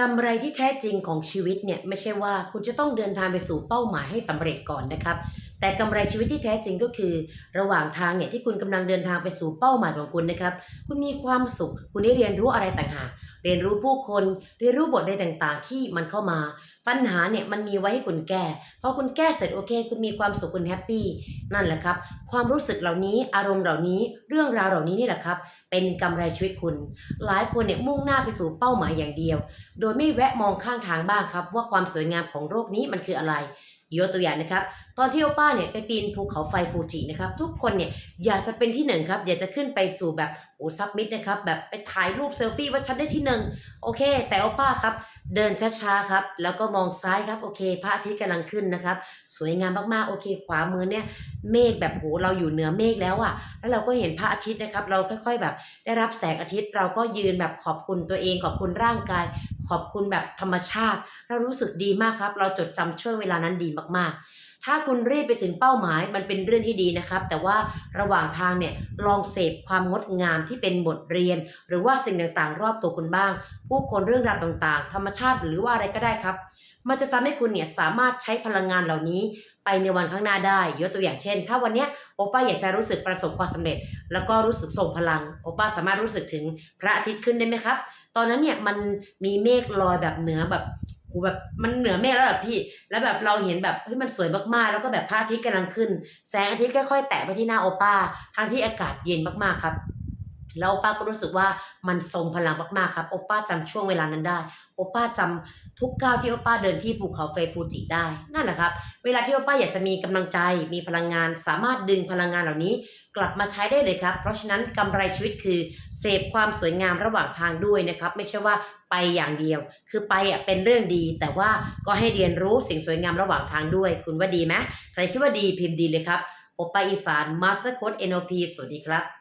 กำไรที่แท้จริงของชีวิตเนี่ยไม่ใช่ว่าคุณจะต้องเดินทางไปสู่เป้าหมายให้สำเร็จก่อนนะครับ แต่กำไรชีวิตที่แท้จริงก็คือ ระหว่างทางเนี่ยที่คุณกำลังเดินทางไปสู่เป้าหมายของคุณนะครับ คุณมีความสุข คุณได้เรียนรู้อะไรต่างหาก เรียนรู้ผู้คน เรียนรู้บทเรียนต่างๆ ที่มันเข้ามา ปัญหาเนี่ยมันมีไว้ให้คุณแก้ พอคุณแก้เสร็จโอเค คุณมีความสุขคุณแฮปปี้ นั่นแหละครับ ความรู้สึกเหล่านี้ อารมณ์เหล่านี้ เรื่องราวเหล่านี้นี่แหละครับ เป็นกำไรชีวิตคุณ หลายคนเนี่ยมุ่งหน้าไปสู่เป้าหมายอย่างเดียว โดยไม่แวะมองข้างทางบ้างครับ ว่าความสวยงามของโลกนี้มันคืออะไร ยกตัวอย่างนะครับ ตอนที่โอป้าเนี่ยไปปีนภูเขาไฟฟูจินะครับ ทุกคนเนี่ยอยากจะเป็นที่หนึ่งครับ อยากจะขึ้นไปสู่แบบโอ้ซับมิดนะครับ แบบไปถ่ายรูปเซลฟี่ว่าฉันได้ที่หนึ่งโอเค แต่โอป้าครับ เดินช้าๆครับ แล้วก็มองซ้ายครับ โอเคพระอาทิตย์กำลังขึ้นนะครับ สวยงามมากๆ โอเค ขวามือเนี่ย เมฆแบบโหเราอยู่เหนือเมฆแล้วอะแล้วเราก็เห็นพระอาทิตย์นะครับ เราค่อย ๆ แบบ ได้รับแสงอาทิตย์ เราก็ยืนแบบขอบคุณตัวเองขอบคุณร่างกาย ขอบคุณแบบธรรมชาติ เรารู้สึกดีมากครับ เราจดจำช่วงเวลานั้นดีมากๆ ถ้าคุณรีบไปถึงเป้าหมายมันเป็นเรื่องที่ดีนะครับ แต่ว่าระหว่างทางเนี่ยลองเสพความงดงามที่เป็นบทเรียน หรือว่าสิ่งต่างๆ รอบตัวคุณบ้าง ผู้คนเรื่องราวต่างๆ ธรรมชาติหรือว่าอะไรก็ได้ครับ มันจะทำให้คุณเนี่ยสามารถใช้พลังงานเหล่านี้ไปในวันข้างหน้าได้ ยกตัวอย่างเช่น ถ้าวันเนี้ยโอป้าอยากจะรู้สึกประสบความสำเร็จ แล้วก็รู้สึกทรงพลัง โอป้าสามารถรู้สึกถึงพระอาทิตย์ขึ้นได้ไหมครับ ตอนนั้นเนี่ยมันมีเมฆลอยแบบเหนือแบบโหแบบมันเหนือเมฆแล้วแบบพี่ แล้วแบบเราเห็นแบบเฮ้ยมันสวยมากๆ แล้วก็แบบพระอาทิตย์กำลังขึ้น แสงอาทิตย์ค่อยๆแตะไปที่หน้าโอป้าทั้งที่อากาศเย็นมากๆครับ แล้วป้าก็รู้สึกว่ามันทรงพลังมากๆครับโอป้าจำช่วงเวลานั้นได้โอป้าจำทุกก้าวที่โอป้าเดินที่ภูเขาไฟฟูจิได้นั่นแหละครับเวลาที่โอป้าอยากจะมีกำลังใจมีพลังงาน สามารถดึงพลังงานเหล่านี้ กลับมาใช้ได้เลยครับ เพราะฉะนั้นกำไรชีวิตคือเสพความสวยงามระหว่างทางด้วยนะครับไม่ใช่ว่าไปอย่างเดียว คือไปอะเป็นเรื่องดี แต่ว่าก็ให้เรียนรู้สิ่งสวยงามระหว่างทางด้วย คุณว่าดีไหมใครคิดว่าดีพิมพ์ดีเลยครับโอป้าอีสานมาสเตอร์โค้ด NLP สวัสดีครับ